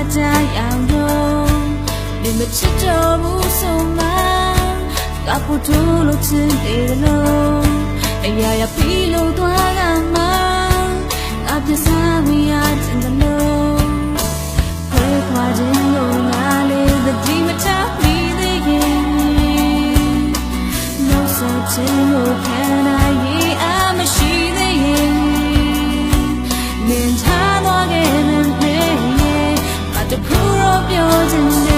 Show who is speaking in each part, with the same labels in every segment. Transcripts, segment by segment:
Speaker 1: နဲ့တိုင်းအောင်တော့မင်းမချစ်တော့ဘူးဆိုမှကပူတူလို့ချင်တယ်လို့အရာရာပြီးလို့သွားကမှအပြစ်စားမရချင်တယ်လို့ခွဲခွာခြင်းလို့ငါလေးသတိမထားမိသေးရင်နောက်ဆုံးချင်လို့ခံ 有真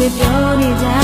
Speaker 1: with your desire.